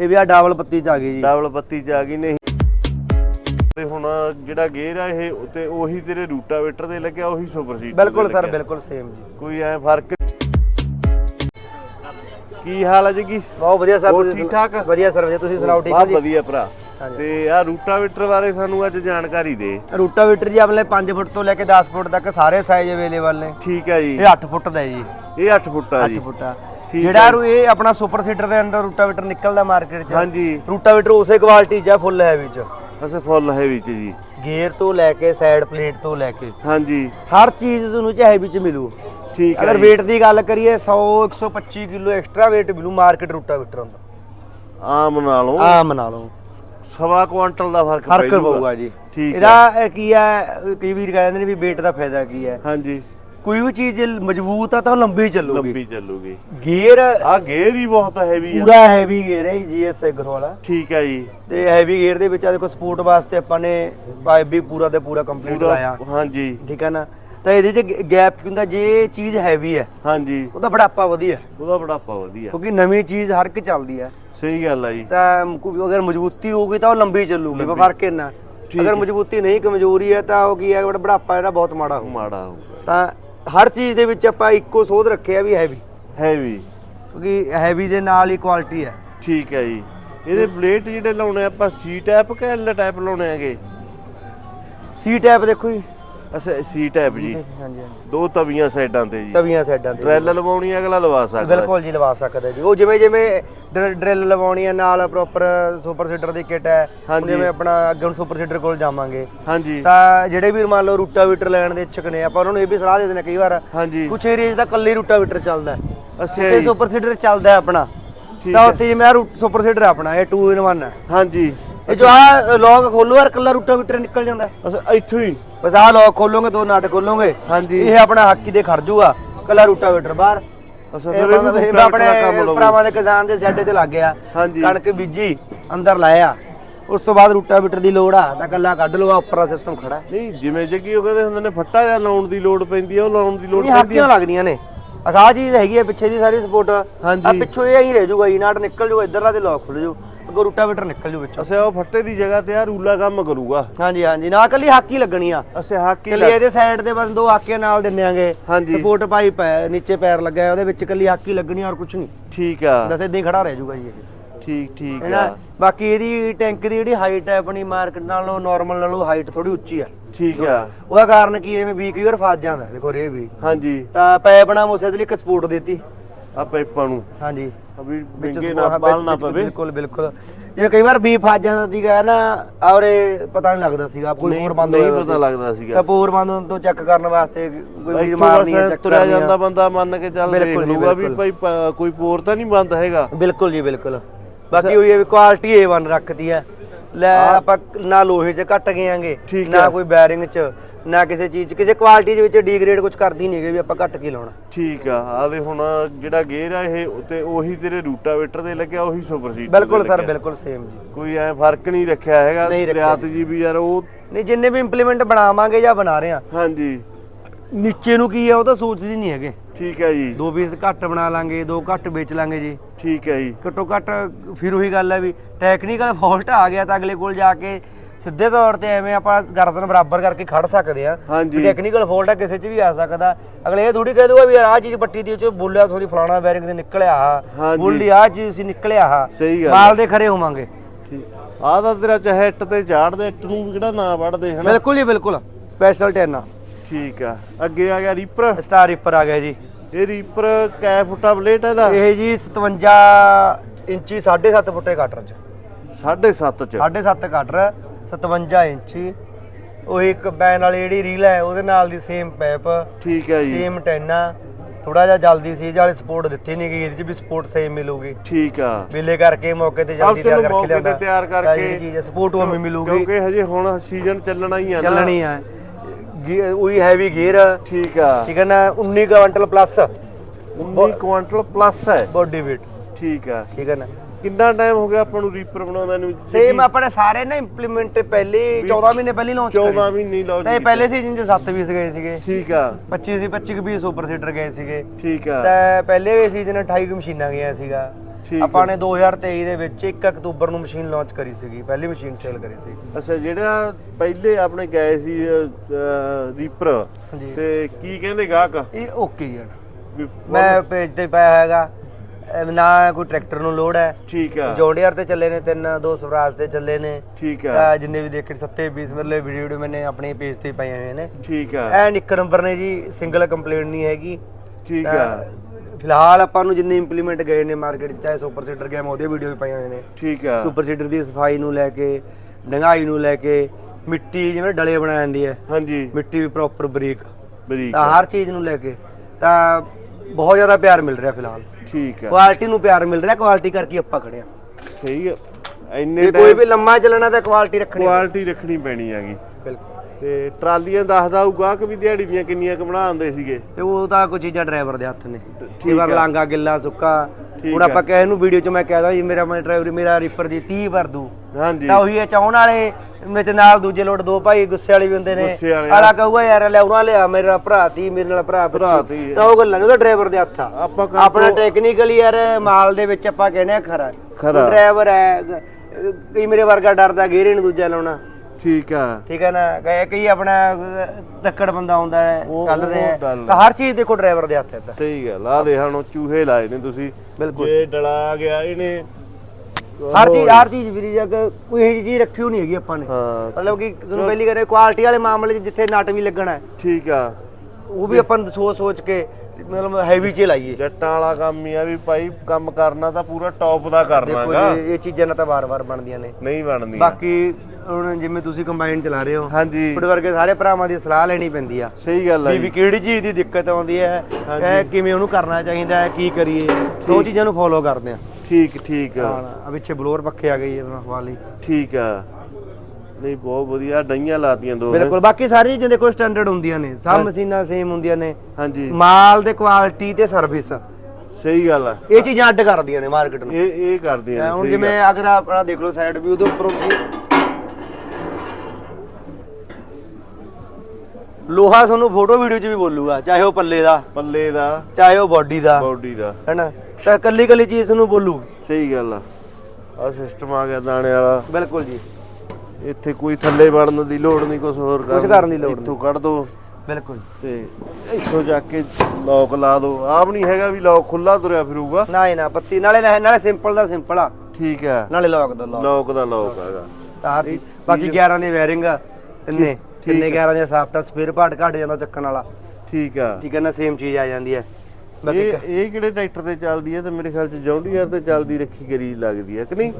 ਇਹ ਵੀ ਆ ਡਬਲ ਪੱਤੀ ਚ ਆ ਗਈ ਜੀ। ਡਬਲ ਪੱਤੀ ਚ ਆ ਗਈ ਨਹੀਂ। ਤੇ ਹੁਣ ਜਿਹੜਾ ਗੇਅਰ ਆ ਇਹ ਤੇ ਉਹੀ ਤੇਰੇ ਰੂਟਾਵੇਟਰ ਦੇ ਲੱਗਿਆ ਉਹੀ ਸੁਪਰ ਸੀਟ ਬਿਲਕੁਲ ਸਰ ਬਿਲਕੁਲ ਸੇਮ ਜੀ। ਕੋਈ ਐ ਫ਼ਰਕ ਕੀ ਹਾਲ ਹੈ ਜੀ ਬਹੁਤ ਵਧੀਆ ਸਰ ਤੁਸੀਂ ਠੀਕ ਠਾਕ? ਵਧੀਆ ਸਰ ਵਧੀਆ। ਤੁਸੀਂ ਸੁਣਾਓ ਠੀਕ ਹੋ ਬਹੁਤ ਜੀ? ਵਧੀਆ ਭਰਾ। ਤੇ ਆ ਰੂਟਾਵੇਟਰ ਬਾਰੇ ਸਾਨੂੰ ਅੱਜ ਜਾਣਕਾਰੀ ਦੇ। ਰੂਟਾਵੀਟਰ ਜੀ ਆਪਣੇ 5 ਫੁੱਟ ਤੋਂ ਲੈ ਕੇ 10 ਫੁੱਟ ਤੱਕ ਸਾਰੇ ਸਾਈਜ਼ ਅਵੇਲੇਬਲ ਨੇ। ਠੀਕ ਹੈ ਜੀ। ਇਹ 8 ਫੁੱਟ ਦਾ ਹੈ ਜੀ। ਇਹ 8 ਫੁੱਟ ਆ 8 ਜੀ। ਫੁੱਟ ਆ। ਜਿਹੜਾ। ਰੂ ਇਹ ਆਪਣਾ ਸੁਪਰ ਸੀਟਰ ਦੇ ਅੰਦਰ ਰੂਟਾਵੀਟਰ ਨਿਕਲਦਾ ਮਾਰਕੀਟ 'ਚ। ਹਾਂਜੀ। ਰੂਟਾਵੀਟਰ ਉਸੇ ਕੁਆਲਿਟੀ 'ਚ ਆ ਫੁੱਲ ਹੈਵੀ 'ਚ ਅਸੇ ਫੁੱਲ ਹੈਵੀ ਚ ਜੀ। ਗੇਅਰ ਤੋਂ ਲੈ ਕੇ ਸਾਈਡ ਪਲੇਟ ਤੋਂ ਲੈ ਕੇ। ਹਾਂਜੀ। ਹਰ ਚੀਜ਼ ਤੁਹਾਨੂੰ ਚ ਹੈਵੀ 'ਚ ਮਿਲੂ। ਠੀਕ ਹੈ ਅਗਰ weight ਦੀ ਗੱਲ ਕਰੀਏ 100 125 ਕਿਲੋ ਐਕਸਟਰਾ weight ਮਿਲੂ ਮਾਰਕੀਟ ਰੂਟਾਵੀਟਰ ਹੁੰਦਾ ਆਮ ਨਾਲੋਂ। ਆਮ ਨਾ ਲਓ ਸਵਾ ਕੁਆਂਟਲ ਦਾ ਫ਼ਰਕ ਫ਼ਰਕ ਜਾਊਗਾ। ਪਊਗਾ ਜੀ। ਠੀਕ ਹੈ। ਇਹਦਾ ਇਹ ਕੀ ਹੈ ਕਈ ਵੀਰ ਕਹਿੰਦੇ ਨੇ ਵੀ weight ਦਾ ਫਾਇਦਾ ਕੀ ਹੈ। ਹਾਂਜੀ। ਕੋਈ ਵੀ ਚੀਜ਼ ਮਜ਼ਬੂਤ ਆ ਤਾਂ ਉਹ ਲੰਬੀ ਚੱਲੂਗੀ। ਲੰਬੀ ਚੱਲੂਗੀ। ਗੇਅਰ ਆ ਗੇਅਰ ਹੀ ਬਹੁਤ ਹੈਵੀ ਆ। ਪੂਰਾ ਹੈਵੀ ਗੇਅਰ ਹੈ ਜੀਐਸ ਐਗਰ ਵਾਲਾ ਠੀਕ ਹੈ ਜੀ। ਤੇ ਹੈਵੀ ਗੇਅਰ ਦੇ ਵਿੱਚ ਆ ਦੇਖੋ ਸਪੋਰਟ ਵਾਸਤੇ ਆਪਾਂ ਨੇ ਪਾਈਪ ਵੀ ਪੂਰਾ ਤੇ ਪੂਰਾ ਕੰਪਲੀਟ ਲਾਇਆ ਹਾਂਜੀ। ਠੀਕ ਹੈ ਨਾ? ਤਾਂ ਇਹਦੇ ਚ ਗੈਪ ਕੀ ਹੁੰਦਾ? ਜੇ ਚੀਜ਼ ਹੈਵੀ ਹੈ ਹਾਂਜੀ। ਉਹਦਾ ਬੜਾਪਾ ਵਧੀਆ। ਉਹਦਾ ਬੜਾਪਾ ਵਧੀਆ। ਕਿਉਂਕਿ ਨਵੀਂ ਚੀਜ਼ ਹਰ ਇੱਕ ਚੱਲਦੀ ਹੈ ਸਹੀ ਗੱਲ ਆ ਜੀ। ਤਾਂ ਕੋਈ ਅਗਰ ਮਜ਼ਬੂਤੀ ਹੋਊਗੀ ਤਾਂ ਉਹ ਲੰਬੀ ਚੱਲੂਗੀ। ਫ਼ਰਕ ਠੀਕ ਅਗਰ। ਮਜ਼ਬੂਤੀ ਨਹੀਂ ਕਮਜ਼ੋਰੀ ਹੈ ਤਾਂ ਉਹ ਕੀ ਹੈ ਬੜਾ ਬੜਾਪਾ ਜਿਹੜਾ ਬਹੁਤ ਮਾੜਾ ਹੋਊ। ਮਾੜਾ ਹੋਊਗਾ। ਤਾਂ ਹਰ ਚੀਜ਼ ਦੇ ਵਿੱਚ ਆਪਾਂ ਇੱਕੋ ਸੋਧ ਰੱਖਿਆ ਵੀ ਹੈਵੀ ਹੈਵੀ ਕਿਉਂਕਿ ਹੈਵੀ ਦੇ ਨਾਲ ਹੀ ਕੁਆਲਿਟੀ ਹੈ। ਠੀਕ ਹੈ ਜੀ। ਇਹਦੇ ਪਲੇਟ ਜਿਹੜੇ ਲਾਉਣੇ ਆਪਾਂ ਸੀ ਟੈਪ ਕਿ ਐਲ ਟੈਪ ਲਾਉਣੇ ਹੈਗੇ? ਸੀ ਟੈਪ ਦੇਖੋ ਜੀ। ਅੱਛਾ ਸੀ ਟੈਪ ਜੀ। ਹਾਂਜੀ ਹਾਂਜੀ। ਦੋ ਤਵੀਆਂ ਸਾਈਡਾਂ ਤੇ ਜੀ। ਤਵੀਆਂ ਸਾਈਡਾਂ ਤੇ ਟ੍ਰੈਲ ਲਵਾਉਣੀ ਹੈ, ਅਗਲਾ ਲਵਾ ਸਕਦਾ ਬਿਲਕੁਲ ਜੀ ਲਵਾ ਸਕਦਾ ਜੀ। ਉਹ ਜਿਵੇਂ ਜਿਵੇਂ ਡਰਿਲ ਲਵਾਉਣੀ ਹੈ ਨਾਲ ਪ੍ਰੋਪਰ ਸੁਪਰ ਸੀਡਰ ਦੀ ਕਿਟ ਹੈ। ਜਿਵੇਂ ਆਪਣਾ ਅੱਗੇ ਹੁਣ ਸੁਪਰ ਸੀਡਰ ਕੋਲ ਜਾਵਾਂਗੇ। ਹਾਂਜੀ। ਤਾਂ ਜਿਹੜੇ ਵੀਰ ਮੰਨ ਲਓ ਰੂਟਾਵੀਟਰ ਲੈਣ ਦੇ ਇੱਛੁਕ ਨੇ ਆਪਾਂ ਉਹਨਾਂ ਨੂੰ ਇਹ ਵੀ ਸਲਾਹ ਦੇ ਦਿੰਦੇ ਕਈ ਵਾਰ। ਹਾਂਜੀ। ਕੁਝ ਏਰੀਆ ਤਾਂ ਕੱਲੇ ਰੂਟਾਵੀਟਰ ਚੱਲਦਾ ਹੈ। ਅੱਛਾ ਜੀ। ਸੁਪਰ ਸੀਡਰ ਚੱਲਦਾ ਆਪਣਾ। ਤਾਂ। ਉੱਥੇ ਜਿਵੇਂ ਆ ਸੁਪਰ ਸੀਡਰ ਆਪਣਾ ਇਹ 2 ਇਨ 1 ਹੈ। ਹਾਂਜੀ। ਇਹ ਜੋ ਆ ਲੌਕ ਖੋਲੋ ਯਾਰ ਕੱਲਾ ਰੂਟਾਵੀਟਰ ਨਿਕਲ ਜਾਂਦਾ। ਅੱਛਾ ਇੱਥੋਂ ਹੀ? ਬਸ ਆਹ ਲੌਕ ਖੋਲੋਗੇ ਦੋ ਨਟ ਖੋਲੋਗੇ ਹਾਂਜੀ। ਇਹ ਆਪਣਾ ਹੱਕੀ ਦੇ ਖੜ ਜਾਊਗਾ ਕੱਲਾ ਰੂਟਾਵੀਟਰ ਬਾਹਰ। ਅੱਛਾ ਇਹ ਫਿਰ ਆਪਣੇ ਭਰਾਵਾਂ ਦੇ ਕਿਸਾਨ ਦੇ ਸੈੱਟ 'ਚ ਲੱਗ ਗਿਆ। ਕਣਕ ਬੀਜੀ ਅੰਦਰ ਲਾਇਆ। ਉਸ ਤੋਂ ਬਾਅਦ ਰੂਟਾਵੀਟਰ ਦੀ ਲੋੜ ਆ ਤਾਂ ਕੱਲਾ ਕੱਢ ਆ ਉੱਪਰ ਦਾ ਸਿਸਟਮ ਖੜਾ। ਨਹੀਂ ਜਿਵੇਂ ਜੱਗੀ ਉਹ ਕਹਿੰਦੇ ਹੁੰਦੇ ਨੇ ਫੱਟਾ ਜਾਂ ਲਾਉਣ ਦੀ ਲੋੜ ਪੈਂਦੀ ਹੈ ਉਹ ਲਾਉਣ ਦੀ ਲੋੜ ਇਹ ਪੈਂਦੀ ਹਾਕੀਆਂ ਹੈ ਲੱਗਦੀਆਂ ਨੇ। ਅਖਾ ਚੀਜ਼ ਹੈਗੀ ਹੈ ਪਿੱਛੇ ਦੀ ਸਾਰੀ ਸਪੋਰਟ ਆ ਹਾਂਜੀ। ਪਿੱਛੋਂ ਇਹ ਹੀ ਰਹਿ ਜਾਊਗਾ ਜੀ ਨਾਟ ਨਿਕਲ ਜਾਊਗਾ ਇੱਧਰਲਾ ਤੇ ਲੌਕ ਖੁੱਲ ਜਾਊ ਅੱਗੋਂ ਰੂਟਾਵੀਟਰ ਨਿਕਲ ਜਾਊ ਵਿੱਚੋਂ। ਅੱਛਾ ਉਹ ਫੱਟੇ ਦੀ ਜਗ੍ਹਾ ਤੇ ਆ ਰੂਲਾ ਕੰਮ ਕਰੂਗਾ। ਹਾਂਜੀ ਹਾਂਜੀ ਨਾ ਕੱਲੀ ਹਾਕੀ ਲੱਗਣੀ ਆ। ਅੱਛਾ ਹਾਕੀ ਕੱਲੀ ਇਹਦੇ ਸਾਈਡ ਤੇ ਬਸ ਦੋ ਹਾਕੀਆਂ ਨਾਲ ਦਿੰਨੇਾਂਗੇ ਹਾਂਜੀ। ਸਪੋਰਟ ਪਾਈਪ ਹੈ ਨੀਚੇ ਪੈਰ ਲੱਗਾ ਹੈ ਉਹਦੇ ਵਿੱਚ ਕੱਲੀ ਹਾਕੀ ਲੱਗਣੀ ਔਰ ਕੁਝ ਨਹੀਂ। ਠੀਕ ਆ। ਬਸ ਇਦਾਂ ਹੀ ਖੜਾ ਰਹਿ ਜਾਊਗਾ ਜੀ ਇਹ। ਠੀਕ ਠੀਕ ਹੈ ਨਾ ਆ। ਬਾਕੀ ਇਹਦੀ ਟੈਂਕ ਦੀ ਜਿਹੜੀ ਹਾਈਟ ਹੈ ਆਪਣੀ ਮਾਰਕੀਟ ਨਾਲੋਂ ਨਾਰਮਲ ਨਾਲੋਂ ਹਾਈਟ ਥੋੜੀ ਉੱਚੀ ਆ। ਠੀਕ ਆ। ਉਹਦਾ ਕਾਰਨ ਕੀ ਹੈ? ਜਿਵੇਂ ਵੀ ਕਈ ਵਾਰ ਫਸ ਜਾਂਦਾ ਦੇਖੋ ਰੇ ਵੀ। ਹਾਂਜੀ। ਤਾਂ ਪੈਪ ਬਣਾ ਮੋਸੇ ਦੇ ਲਈ ਇੱਕ ਸਪੋਰਟ ਦਿੱਤੀ। ਆ ਪਾਈਪਾਂ ਨੂੰ ਹਾਂਜੀ। ਅਭੀ ਬਿੰਗੇ support- ਨਾ ਪਾਲ ਨਾ ਪਵੇ। ਬਿਲਕੁਲ ਬਿਲਕੁਲ। ਜਿਵੇਂ ਕਈ ਵਾਰ ਵੀ ਫਸ ਜਾਂਦਾ ਸੀਗਾ ਨਾ ਔਰੇ ਪਤਾ ਨਹੀਂ ਲੱਗਦਾ ਸੀਗਾ ਕੋਈ ਨਹੀਂ ਹੋਰ ਬੰਦ ਹੋ ਨਹੀਂ ਜਾਂਦਾ ਪਤਾ ਸੀ। ਲੱਗਦਾ ਸੀਗਾ। ਤਾਂ ਪੋਰ ਬੰਦ ਹੋਣ ਤੋਂ ਚੈੱਕ ਕਰਨ ਵਾਸਤੇ ਕੋਈ ਵੀ ਮਾਰਨੀ ਹੈ ਚੈੱਕ ਤੁਰਿਆ ਕਰਨੀ ਜਾਂਦਾ ਬੰਦਾ ਮੰਨ ਕੇ ਚੱਲ ਬਿਲਕੁਲ ਦੇਖ ਜੀ, ਲੂਗਾ ਵੀ ਬਿਲਕੁਲ। ਭਾਈ ਪ- ਕੋਈ ਪੋਰ ਤਾਂ ਨਹੀਂ ਬੰਦ ਹੈਗਾ। ਬਿਲਕੁਲ ਜੀ ਬਿਲਕੁਲ। ਬਾਕੀ ਹੋਈ ਹੈ ਵੀ ਕੁਆਲਿਟੀ A1 ਰੱਖਦੀ ਹੈ। ਲੈ ਆਪਾਂ ਨਾ ਲੋਹੇ 'ਚ ਘੱਟ ਗਏਾਂਗੇ ਠੀਕ ਨਾ। ਕੋਈ ਬੈਰਿੰਗ 'ਚ ਨਾ ਕਿਸੇ ਚੀਜ਼ 'ਚ। ਕਿਸੇ ਕੁਆਲਿਟੀ ਦੇ ਵਿੱਚ ਡੀਗ੍ਰੇਡ ਕੁਝ ਕਰਦੀ ਨਹੀਂ ਹੈਗੇ ਵੀ ਆਪਾਂ ਘੱਟ ਕੀ ਲਾਉਣਾ। ਠੀਕ ਆ ਆਦੇ ਹੁਣ ਜਿਹੜਾ ਗੇਅਰ ਆ ਇਹ ਤੇ ਉਹੀ ਤੇਰੇ ਰੂਟਾਵੇਟਰ ਦੇ ਲੱਗਿਆ ਉਹੀ ਸੁਪਰ ਸੀਟ ਬਿਲਕੁਲ ਸਰ ਬਿਲਕੁਲ ਸੇਮ ਜੀ। ਕੋਈ ਐ ਫ਼ਰਕ ਨਹੀਂ ਰੱਖਿਆ ਹੈਗਾ ਰਿਆਤ ਜੀ। ਵੀ ਯਾਰ ਉਹ ਨਹੀਂ ਜਿੰਨੇ ਵੀ ਇੰਪਲੀਮੈਂਟ ਬਣਾਵਾਂਗੇ ਜਾਂ ਬਣਾ ਰਹੇ ਆ ਹਾਂਜੀ। ਨੀਚੇ ਨੂੰ ਕੀ ਹੈ ਉਹ ਤਾਂ ਸੋਚਦੀ ਨਹੀਂ ਹੈਗੇ। ਠੀਕ ਹੈ ਜੀ। ਦੋ ਪੀਸ ਘੱਟ ਬਣਾ ਲਾਂਗੇ ਦੋ ਘੱਟ ਵੇਚ ਲਾਂਗੇ ਜੀ। ਠੀਕ ਹੈ ਜੀ। ਘੱਟੋ ਘੱਟ ਫਿਰ ਉਹੀ ਗੱਲ ਹੈ ਵੀ ਟੈਕਨੀਕਲ ਫਾਲਟ ਆ ਗਿਆ ਤਾਂ ਅਗਲੇ ਕੋਲ ਜਾ ਕੇ ਸਿੱਧੇ ਤੌਰ ਤੇ ਐਵੇਂ ਆਪਾਂ ਗਰਦਨ ਬਰਾਬਰ ਕਰਕੇ ਖੜ ਸਕਦੇ ਆ ਹਾਂਜੀ। ਟੈਕਨੀਕਲ ਫਾਲਟ ਆ ਕਿਸੇ 'ਚ ਵੀ ਆ ਸਕਦਾ। ਅਗਲੇ ਇਹ ਥੋੜੀ ਕਹਿ ਦੂਗਾ ਵੀ ਯਾਰ ਆਹ ਚੀਜ਼ ਪੱਟੀ ਦੀ ਉਹ 'ਚ ਬੋਲਿਆ ਥੋੜੀ ਫਲਾਣਾ ਬੈਰਿੰਗ ਤੇ ਨਿਕਲਿਆ ਆ। ਹਾਂਜੀ। ਬੋਲੀ ਆਹ ਚੀਜ਼ ਸੀ ਨਿਕਲਿਆ ਆ। ਸਹੀ ਗੱਲ ਮਾਲ ਦੇ ਖਰੇ ਹੋਵਾਂਗੇ। ਠੀਕ। ਆਹ ਤਾਂ ਤੇਰਾ ਚਾਹੇ ਇੱਟ ਤੇ ਝਾੜਦੇ ਇੱਟ ਨੂੰ ਵੀ ਕਿਹੜਾ ਨਾ ਵੜਦੇ ਹਨਾ? ਬਿਲਕੁਲ ਜੀ ਬਿਲਕੁਲ। ਸਪੈਸ਼ਲ ਟੈਨਾ ਠੀਕ ਆ। ਅੱਗੇ ਆ ਗਿਆ ਰੀਪਰ ਸਟਾਰ ਰਿਪਰ ਆ ਗਿਆ ਜੀ। ਇਹ ਰੀਪਰ ਕੈ ਫੁੱਟਾ ਬਲੇਟ ਇਹਦਾ? ਇਹ ਜੀ 57 ਇੰਚੀ 7.5 ਫੁੱਟੇ ਕਟਰ ਚ। 7.5 ਚ? 7.5 ਕਟਰ 57 ਇੰਚੀ। ਉਹ ਇੱਕ ਬੈਨ ਵਾਲੀ ਜਿਹੜੀ ਰੀਲ ਹੈ ਉਹਦੇ ਨਾਲ ਦੀ ਸੇਮ ਪੈਪ ਠੀਕ ਹੈ ਜੀ। ਸੇਮ ਟੈਨਾ ਥੋੜਾ ਜਿਹਾ ਜਲਦੀ ਸੀ ਜਾਲੇ ਸਪੋਰਟ ਦਿੱਤੀ ਨਹੀਂ ਗਈ ਇਹਦੇ ਚ ਵੀ ਸਪੋਰਟ ਸੇਮ ਮਿਲੂਗੀ। ਠੀਕ ਆ। ਵੇਲੇ ਕਰਕੇ ਮੌਕੇ ਤੇ ਜਲਦੀ ਤਿਆਰ ਕਰਕੇ ਮੌਕੇ ਤੇ ਲਿਆਂਦਾ। ਤਿਆਰ ਕਰਕੇ ਜਿਹੜੀ ਸਪੋਰਟ ਉਹ ਮਿਲੂਗੀ। ਕਿਉਂਕਿ ਹਜੇ ਹੁਣ ਸੀਜ਼ਨ ਚੱਲਣਾ ਹੀ ਆ ਚੱਲਣੀ ਆ। ਉਹੀ ਹੈਵੀ ਗੇਅਰ ਠੀਕ ਆ। ਠੀਕ ਹੈ ਨਾ 19 ਕੁਇੰਟਲ ਪਲੱਸ 19 ਕੁਆਂਟਲ ਪਲੱਸ ਹੈ। ਬੋਡੀ weight ਠੀਕ ਆ। ਠੀਕ ਹੈ ਨਾ। ਕਿੰਨਾ ਟਾਈਮ ਹੋ ਗਿਆ ਆਪਾਂ ਨੂੰ ਰੀਪਰ ਬਣਾਉਂਦਾ ਨੂੰ? ਸੇਮ ਆਪਣੇ ਸਾਰੇ ਨਾ ਇੰਪਲੀਮੈਂਟ ਪਹਿਲੇ 14 ਮਹੀਨੇ ਪਹਿਲੇ ਲਾਂਚ 14 ਮਹੀਨੇ ਲਓ ਤਾਂ ਪਹਿਲੇ ਸੀਜ਼ਨ 'ਚ 7 ਪੀਸ ਗਏ ਸੀਗੇ। ਠੀਕ ਆ। 25 ਸੀ 25 ਕੁ ਪੀਸ ਸੁਪਰ ਸੀਡਰ ਗਏ ਸੀਗੇ। ਠੀਕ ਆ। ਤਾਂ ਪਹਿਲੇ ਸੀਜ਼ਨ 28 ਕੁ ਮਸ਼ੀਨਾਂ ਗਈਆਂ ਸੀਗਾ। ਠੀਕ ਆਪਾਂ ਨੇ 2023 ਦੇ ਵਿੱਚ 1 ਅਕਤੂਬਰ ਨੂੰ ਮਸ਼ੀਨ ਲਾਂਚ ਕਰੀ ਸੀਗੀ ਪਹਿਲੀ ਮਸ਼ੀਨ ਸੇਲ ਕਰੀ ਸੀ। ਅੱਛਾ ਜਿਹੜਾ ਪਹਿਲੇ ਆਪਣੇ ਗਏ ਸੀ ਰੀਪਰ ਤੇ ਕੀ ਕਹਿੰਦੇ ਗਾਹਕ? ਇਹ ਓਕੇ ਜੀ ਵੀ ਮੈਂ ਪੇਜ ਤੇ ਪਾਇਆ ਹੈਗਾ ਨਾ ਕੋਈ ਟਰੈਕਟਰ ਨੂੰ ਲੋਡ ਹੈ। ਠੀਕ ਆ। ਜੌਂਡੀਅਰ ਤੇ ਚੱਲੇ ਨੇ ਤਿੰਨ ਦੋ ਸਵਰਾਜ ਤੇ ਚੱਲੇ ਨੇ। ਠੀਕ ਆ। ਜਿੰਨੇ ਵੀ ਦੇਖੇ ਸੱਤੇ 20 ਮਰਲੇ ਵੀਡੀਓ ਵੀਡੀਓ ਮੈਨੇ ਆਪਣੇ ਪੇਜ ਤੇ ਪਾਏ ਹੋਏ ਨੇ। ਠੀਕ ਆ। ਐਨ ਇੱਕ ਨੰਬਰ ਨੇ ਜੀ ਸਿੰਗਲ ਕੰਪਲੇਂਟ ਨਹੀਂ ਹੈਗੀ। ਠੀਕ ਆ। ਫਿਲਹਾਲ ਆਪਾਂ ਨੂੰ ਜਿੰਨੇ ਇੰਪਲੀਮੈਂਟ ਗਏ ਨੇ ਮਾਰਕੀਟ ਚਾਹੇ ਸੁਪਰ ਸੀਡਰ ਗਿਆ ਮੈਂ ਉਹਦੇ ਵੀਡੀਓ ਵੀ ਪਾਈਆਂ ਹੋਏ ਨੇ। ਠੀਕ ਆ। ਸੁਪਰ ਸੀਡਰ ਦੀ ਸਫ਼ਾਈ ਨੂੰ ਲੈ ਕੇ ਡੰਗਾਈ ਨੂੰ ਲੈ ਕੇ ਮਿੱਟੀ ਜਿਵੇਂ ਡਲੇ ਬਣਾ ਜਾਂਦੀ ਹੈ। ਹਾਂਜੀ। ਮਿੱਟੀ ਵੀ ਪ੍ਰੋਪਰ ਬਰੀਕ। ਬਰੀਕ ਤਾਂ ਹਰ ਚੀਜ਼ ਨੂੰ ਲੈ ਕੇ ਤਾਂ ਬਹੁਤ ਜ਼ਿਆਦਾ ਪਿਆਰ ਮਿਲ ਰਿਹਾ ਫਿਲਹਾਲ। ਠੀਕ ਆ। ਕੁਆਲਿਟੀ ਨੂੰ ਪਿਆਰ ਮਿਲ ਰਿਹਾ ਕੁਆਲਿਟੀ ਕਰਕੇ ਆਪਾਂ ਖੜੇ ਆ ਸਹੀ ਆ। ਇੰਨੇ ਕੋਈ ਵੀ ਲੰਮਾ ਚੱਲਣਾ ਤਾਂ ਕੁਆਲਿਟੀ ਰੱਖਣੀ ਕੁਆਲਿਟੀ ਰੱਖਣੀ ਪੈਣੀ ਹੈਗੀ। ਬਿਲਕੁਲ। ਤੇ ਟਰਾਲੀਆਂ ਦੱਸਦਾ ਹੋਊਗਾ ਕਿ ਵੀ ਦਿਹਾੜੀ ਦੀਆਂ ਕਿੰਨੀਆਂ ਕੁ ਬਣਾ ਦਿੰਦੇ ਸੀਗੇ। ਤੇ ਉਹ ਤਾਂ ਕੋਈ ਚੀਜ਼ਾਂ ਡਰਾਈਵਰ ਦੇ ਹੱਥ ਨੇ। ਕਈ ਵਾਰ। ਲਾਂਗਾ ਗਿੱਲਾ ਸੁੱਕਾ। ਹੁਣ। ਆਪਾਂ ਕਹੇ ਨੂੰ ਵੀਡੀਓ 'ਚ ਮੈਂ ਕਹਿਦਾ ਜੀ ਮੇਰਾ ਮੈਂ ਡਰਾਈਵਰ ਮੇਰਾ ਰੀਪਰ ਦੀ 30 ਭਰ ਦੂ। ਹਾਂਜੀ। ਤਾਂ ਉਹੀ ਇਹ ਚਾਹਣ ਵਾਲੇ ਵਿੱਚ ਨਾਲ ਦੂਜੇ ਲੋਟ ਦੋ ਭਾਈ ਗੁੱਸੇ ਵਾਲੇ ਵੀ ਹੁੰਦੇ ਨੇ। ਆਲਾ ਕਹੂਗਾ ਯਾਰ ਲੈ ਉਹਨਾਂ ਲਿਆ ਮੇਰਾ ਭਰਾ ਤੀ ਮੇਰੇ ਨਾਲ ਭਰਾ ਪੁੱਛੀ। ਤੀ। ਉਹ ਗੱਲਾਂ ਉਹਦਾ ਡਰਾਈਵਰ ਦੇ ਹੱਥ ਆ। ਆਪਣਾ ਟੈਕਨੀਕਲੀ ਯਾਰ ਮਾਲ ਦੇ ਵਿੱਚ ਆਪਾਂ ਕਹਿੰਦੇ ਆ ਖਰਾ। ਖਰਾ। ਡਰਾਈਵਰ ਹੈ ਕਈ ਮੇਰੇ ਵਰਗਾ ਡਰਦਾ ਗੇਰੇ ਨੂੰ ਦੂਜਾ ਲਾਉਣਾ। ਠੀਕ ਆ। ਠੀਕ ਹੈ ਨਾ? ਕਈ ਕਈ ਆਪਣਾ ਤੱਕੜ ਬੰਦਾ ਹੁੰਦਾ ਹੈ ਉਹ- ਚੱਲ ਉਹ ਰਿਹਾ ਹੈ। ਗੱਲ। ਤਾਂ ਹਰ ਚੀਜ਼ ਦੇਖੋ ਡਰਾਈਵਰ ਦੇ ਹੱਥ ਹੈ ਤਾਂ ਸਹੀ ਗੱਲ ਆ ਦੇ ਹਣ ਚੂਹੇ ਲਾਏ ਨੇ ਤੁਸੀਂ। ਬਿਲਕੁਲ। ਜੇ ਡਲਾ ਗਿਆ ਇਹਨੇ ਹਰ ਚੀਜ਼ ਹਰ। ਚੀਜ਼ ਵੀਰੀ ਜਗ ਕੋਈ ਇਹੋ ਜਿਹੀ ਚੀਜ਼ ਰੱਖੀ ਹੋਈ ਨਹੀਂ ਹੈਗੀ ਆਪਾਂ ਨੇ। ਹਾਂ। ਮਤਲਬ ਕਿ ਤੁਹਾਨੂੰ ਪਹਿਲੀ ਕਰੇ ਕੁਆਲਿਟੀ ਵਾਲੇ ਮਾਮਲੇ 'ਚ ਜਿੱਥੇ ਨਟ ਵੀ ਲੱਗਣਾ ਹੈ। ਠੀਕ ਆ। ਉਹ ਵੀ ਆਪਾਂ ਸੋਚ ਸੋਚ ਕੇ ਮਤਲਬ ਹੈਵੀ 'ਚ ਲਾਈਏ। ਜੱਟਾਂ ਵਾਲਾ ਕੰਮ ਹੀ ਆ ਵੀ ਭਾਈ ਕੰਮ ਕਰਨਾ ਤਾਂ ਪੂਰਾ ਟੌਪ ਦਾ ਦੇਖੋ ਕਰਨਾਗਾ ਜੀ, ਇਹ ਚੀਜ਼ਾਂ ਨਾ ਤਾਂ ਵਾਰ-ਵਾਰ ਬਣਦੀਆਂ ਨੇ। ਨਹੀਂ ਬਣਦੀ ਬਾਕੀ ਹੁਣ ਜਿਵੇਂ ਤੁਸੀਂ ਕੰਬਾਈਨ ਚਲਾ ਰਹੇ ਹੋ ਹਾਂਜੀ। ਤੁਹਾਡੇ ਵਰਗੇ ਸਾਰੇ ਭਰਾਵਾਂ ਦੀ ਸਲਾਹ ਲੈਣੀ ਪੈਂਦੀ ਆ। ਸਹੀ ਗੱਲ ਆ ਵੀ ਕਿਹੜੀ ਚੀਜ਼ ਦੀ ਦਿੱਕਤ ਆਉਂਦੀ ਹੈ। ਇਹ ਕਿਵੇਂ ਉਹਨੂੰ ਕਰਨਾ ਚਾਹੀਦਾ ਹੈ ਕੀ ਕਰੀਏ ਦੋ ਚੀਜ਼ਾਂ ਨੂੰ ਫੋਲੋ ਕਰਦੇ ਆ। ਠੀਕ ਠੀਕ। ਆ ਪਿੱਛੇ ਬਲੋਰ ਪੱਖੇ ਆ ਗਈ ਇਹਨਾਂ ਹਵਾਲੀ ਠੀਕ ਆ। ਨਹੀਂ ਬਹੁਤ ਵਧੀਆ ਡਈਆਂ ਲਾਤੀਆਂ ਦੋ। ਹੈਂ? ਬਿਲਕੁਲ ਬਾਕੀ ਸਾਰੀ ਚੀਜ਼ਾਂ ਦੇਖੋ ਸਟੈਂਡਰਡ ਹੁੰਦੀਆਂ ਨੇ। ਸਭ ਮਸ਼ੀਨਾਂ ਸੇਮ ਹੁੰਦੀਆਂ ਨੇ। ਹਾਂਜੀ। ਮਾਲ ਦੇ ਕੁਆਲਿਟੀ ਤੇ ਸਰਵਿਸ ਸਹੀ ਗੱਲ ਆ। ਇਹ ਚੀਜ਼ਾਂ ਅੱਡ ਕਰਦੀਆਂ ਨੇ ਮਾਰਕੀਟ ਨੂੰ। ਇਹ ਇਹ ਕਰਦੀਆਂ ਨੇ ਹੁਣ ਜਿਵੇਂ ਅਗਰ ਆਪਣਾ ਦੇਖ ਲਓ ਸਾਈਡ ਵੀ ਉਹਦੇ ਉੱਪਰੋਂ ਲੋਹਾ ਤੁਹਾਨੂੰ ਫੋਟੋ ਵੀਡੀਓ 'ਚ ਵੀ ਬੋਲੂਗਾ ਚਾਹੇ ਉਹ ਪੱਲੇ ਦਾ। ਪੱਲੇ ਦਾ ਚਾਹੇ ਉਹ ਬਾਡੀ ਦਾ ਬਾਡੀ ਦਾ। ਹੈਨਾ? ਤਾਂ ਕੱਲੀ ਕੱਲੀ ਚੀਜ਼ ਤੁਹਾਨੂੰ ਬੋਲੂ। ਸਹੀ ਗੱਲ ਆ। ਆ ਸਿਸਟਮ ਆ ਗਿਆ ਦਾਣੇ ਵਾਲਾ। ਬਿਲਕੁਲ ਜੀ। ਇੱਥੇ ਕੋਈ ਥੱਲੇ ਵੜਨ ਦੀ ਲੋੜ ਨਹੀਂ ਕੁਝ ਹੋਰ ਕੁਛ ਕਰਨ ਦੀ ਲੋੜ ਇੱਥੋਂ ਕੱਢ ਦੋ। ਬਿਲਕੁਲ। ਤੇ ਇੱਥੋਂ ਜਾ ਕੇ ਲੌਕ ਲਾ ਦੋ। ਆਪ ਨਹੀਂ ਹੈਗਾ ਵੀ ਲੌਕ ਖੁੱਲਾ ਤੁਰਿਆ ਫਿਰੂਗਾ। ਨਾ ਨਾ ਪੱਤੀ। ਨਾਲੇ ਨਾਲੇ ਸਿੰਪਲ ਦਾ ਸਿੰਪਲ ਆ। ਠੀਕ ਹੈ ਨਾਲੇ ਲੌਕ ਦਾ ਲੌਕ ਲੌਕ ਦਾ ਲੌਕ ਹੈਗਾ। ਤਾਰ ਬਾਕੀ 11 ਦੀ ਵਾਇਰਿੰਗ ਤਿੰਨੇ। ਤਿੰਨੇ 11 ਦੇ ਸਾਫਟ ਸਪੇਅਰ ਪਾਰਟ ਘੱਟ ਜਾਂਦਾ ਚੱਕਣ ਵਾਲਾ। ਠੀਕ ਆ। ਠੀਕ ਹੈ ਨਾ ਸੇਮ ਚੀਜ਼ ਆ ਜਾਂਦੀ ਹੈ ਬਾਕੀ ਇਹ ਇਹ ਕਿਹੜੇ ਟਰੈਕਟਰ ਤੇ ਚੱਲਦੀ ਹੈ ਤੇ ਮੇਰੇ ਖਿਆਲ ਚ ਜੌਂਡੀਅਰ ਤੇ ਚੱਲਦੀ ਰੱਖੀ ਕਰੀ ਲੱਗਦੀ ਹੈ ਕਿ ਨਹੀਂ?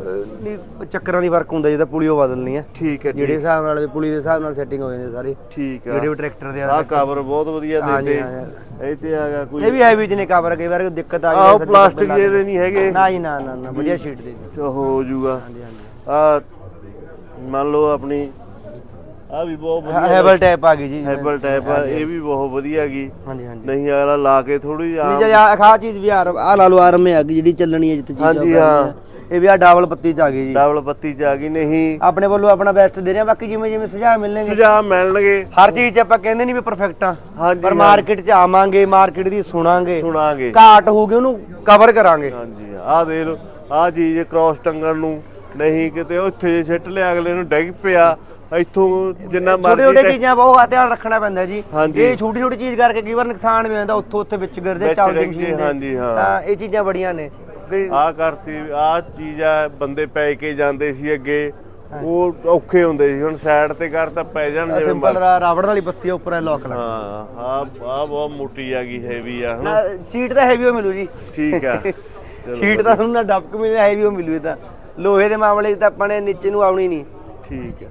ਨਹੀਂ ਚੱਕਰਾਂ ਦੀ ਫ਼ਰਕ ਹੁੰਦਾ ਜਿਹਦਾ ਪੁਲੀ ਉਹ ਬਦਲਣੀ ਹੈ ਠੀਕ ਹੈ ਜਿਹੜੇ ਹਿਸਾਬ ਨਾਲ ਪੁਲੀ ਦੇ ਹਿਸਾਬ ਨਾਲ ਸੈਟਿੰਗ ਹੋ ਜਾਂਦੀ ਸਾਰੀ। ਠੀਕ ਆ। ਜਿਹੜੇ ਟਰੈਕਟਰ ਦੇ ਆ। ਕਵਰ ਬਹੁਤ ਵਧੀਆ ਹਾਂ, ਇਹ ਤੇ ਆਗਾ ਕੋਈ ਇਹ ਵੀ ਹੈਵੀ ਚ ਨੇ ਕਵਰ ਕਈ ਵਾਰ ਦਿੱਕਤ ਆ ਆਹ ਸੱਜੇ ਪਲਾਸਟਿਕ ਖੱਬੇ ਜਿਹੇ ਦੇ ਨਹੀਂ ਹੈਗੇ। ਨਾ ਜੀ ਨਾ ਨਾ ਵਧੀਆ ਸ਼ੀਟ ਦੇ। ਹੋ ਜਾਊਗਾ ਹਾਂਜੀ ਹਾਂਜੀ ਆ ਮੰਨ ਲਓ ਆਪਣੀ ਆ ਵੀ ਬਹੁਤ ਵਧੀਆ ਹੈਵਲ ਟਾਈਪ ਆ ਗਈ ਜੀ ਹੈਬਲ ਟਾਈਪ ਆ ਇਹ ਵੀ ਬਹੁਤ ਵਧੀਆ ਹੈਗੀ ਹਾਂਜੀ ਹਾਂਜੀ। ਨਹੀਂ ਅਗਲਾ ਲਾ ਕੇ ਥੋੜੀ ਨਹੀਂ ਜੇ ਆ ਖਾ ਚੀਜ਼ ਵੀ ਆ ਆ ਲਾ ਲਓ ਆਰਮ ਆ ਗਈ ਜਿਹੜੀ ਚੱਲਣੀ ਹੈ ਜਿੱਥੇ ਚੀਜ਼ ਹਾਂਜੀ, ਆ ਹਾਂ। ਇਹ ਵੀ ਆ ਡਬਲ ਪੱਤੀ ਚ ਆ ਗਈ ਜੀ। ਡਬਲ ਪੱਤੀ ਚ ਆ ਗਈ ਨਹੀਂ। ਆਪਣੇ ਵੱਲੋਂ ਆਪਣਾ ਬੈਸਟ ਦੇ ਰਹੇ ਆ ਬਾਕੀ ਜਿਵੇਂ ਜਿਵੇਂ ਸੁਝਾਅ ਮਿਲਣਗੇ। ਸੁਝਾਅ ਮਿਲਣਗੇ। ਹਰ ਚੀਜ਼ 'ਚ ਆਪਾਂ ਕਹਿੰਦੇ ਨਹੀਂ ਵੀ ਪਰਫੈਕਟ ਆ ਹਾਂਜੀ, ਪਰ। ਮਾਰਕੀਟ 'ਚ ਆਵਾਂਗੇ ਮਾਰਕੀਟ ਦੀ ਸੁਣਾਂਗੇ। ਸੁਣਾਂਗੇ। ਘਾਟ ਹੋਊਗੀ ਉਹਨੂੰ ਕਵਰ ਕਰਾਂਗੇ। ਹਾਂਜੀ ਆਹ ਦੇਖ ਲਓ ਆਹ ਚੀਜ਼ ਕ੍ਰਾਸ ਟੰਗਣ ਨੂੰ ਨਹੀਂ ਕਿਤੇ ਉੱਥੇ ਜੇ ਸਿੱਟ ਲਿਆ ਅਗਲੇ ਨੂੰ ਡਿੱਗ ਪਿਆ ਇੱਥੋਂ ਜਿੰਨਾ ਛੋਟੇ ਛੋਟੇ ਮਰਜ਼ੀ ਚੀਜ਼ਾਂ ਬਹੁਤ ਧਿਆਨ ਰੱਖਣਾ ਪੈਂਦਾ ਜੀ। ਹਾਂਜੀ। ਇਹ ਛੋਟੀ ਛੋਟੀ ਚੀਜ਼ ਕਰਕੇ ਕਈ ਵਾਰ ਨੁਕਸਾਨ ਵੀ ਹੋ ਜਾਂਦਾ ਉੱਥੋਂ ਉੱਥੇ ਵਿੱਚ ਗਿਰਦੇ ਵਿੱਚ ਚੱਲਦੀ ਡਿੱਗਦੇ, ਮਸ਼ੀਨ ਦੇ। ਹਾਂਜੀ, ਹਾਂ। ਤਾਂ ਇਹ ਚੀਜ਼ਾਂ ਬੜੀਆਂ ਨੇ। ਆਹ ਕਰਤੀ ਆਹ ਚੀਜ਼ ਆ ਬੰਦੇ ਪੈ ਕੇ ਜਾਂਦੇ ਸੀ ਅੱਗੇ। ਉਹ ਔਖੇ ਹੁੰਦੇ ਸੀ ਹੁਣ ਸਾਈਡ ਤੇ ਕਰ ਤਾਂ ਪੈ ਜਾਣ ਜਿਵੇਂ ਸਿੰਪਲ ਰਾਵੜ ਵਾਲੀ ਪੱਤੀ ਉੱਪਰ ਲੋਕ ਲਾ ਹਾਂ ਆਹ ਆਹ ਬਹੁਤ ਮੋਟੀ ਆ ਗਈ ਹੈਵੀ ਆ ਹਨਾ? ਸੀਟ ਤਾਂ ਹੈਵੀ ਹੋ ਮਿਲੂ ਜੀ। ਠੀਕ ਆ। ਚਲੋ ਸ਼ੀਟ ਤਾਂ ਤੁਹਾਨੂੰ ਨਾ ਡੱਬਕ ਮਿਲੇ ਹੈਵੀ ਹੋ ਮਿਲੂ ਇਹ ਤਾਂ। ਲੋਹੇ ਦੇ ਮਾਮਲੇ 'ਚ ਤਾਂ ਆਪਾਂ ਨੇ ਨੀਚੇ ਨੂੰ ਆਉਣੀ ਨਹੀਂ। ਠੀਕ ਆ।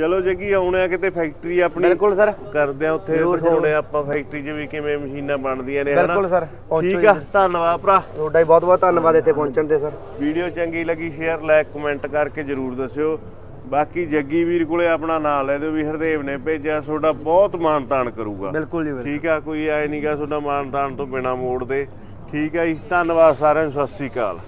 ਚਲੋ ਜੇ ਕੀ ਆਉਣਾ ਕਿਤੇ ਫੈਕਟਰੀ ਆਪਣੀ ਬਿਲਕੁਲ ਸਰ। ਕਰਦੇ ਆ ਉੱਥੇ ਦਿਖਾਉਣੇ ਆਪਾਂ ਫੈਕਟਰੀ 'ਚ ਵੀ ਕਿਵੇਂ ਮਸ਼ੀਨਾਂ ਬਣਦੀਆਂ ਨੇ ਬਿਲਕੁਲ ਸਰ ਠੀਕ ਆ ਧੰਨਵਾਦ ਭਰਾ। ਤੁਹਾਡਾ ਹੀ ਬਹੁਤ ਬਹੁਤ ਧੰਨਵਾਦ ਇੱਥੇ ਪਹੁੰਚਣ ਤੇ ਸਰ। ਵੀਡੀਓ ਚੰਗੀ ਲੱਗੀ ਸ਼ੇਅਰ ਲਾਈਕ ਕਮੈਂਟ ਕਰਕੇ ਜਰੂਰ ਦੱਸਿਓ। ਬਾਕੀ ਜੱਗੀ ਵੀਰ ਕੋਲੇ ਆਪਣਾ ਨਾਮ ਲੈ ਦਿਓ ਵੀ ਹਰਦੇਵ ਨੇ ਭੇਜਿਆ ਤੁਹਾਡਾ ਬਹੁਤ ਮਾਣ ਤਾਣ ਕਰੂਗਾ। ਬਿਲਕੁਲ ਜੀ ਠੀਕ ਆ ਕੋਈ ਐ ਨਹੀਂਗਾ ਤੁਹਾਡਾ ਮਾਣ ਤਾਣ ਤੋਂ ਬਿਨਾ ਮੋੜ ਦੇ। ਠੀਕ ਆ ਜੀ ਧੰਨਵਾਦ ਸਾਰਿਆਂ ਨੂੰ ਸਤਿ ਸ੍ਰੀ ਅਕਾਲ।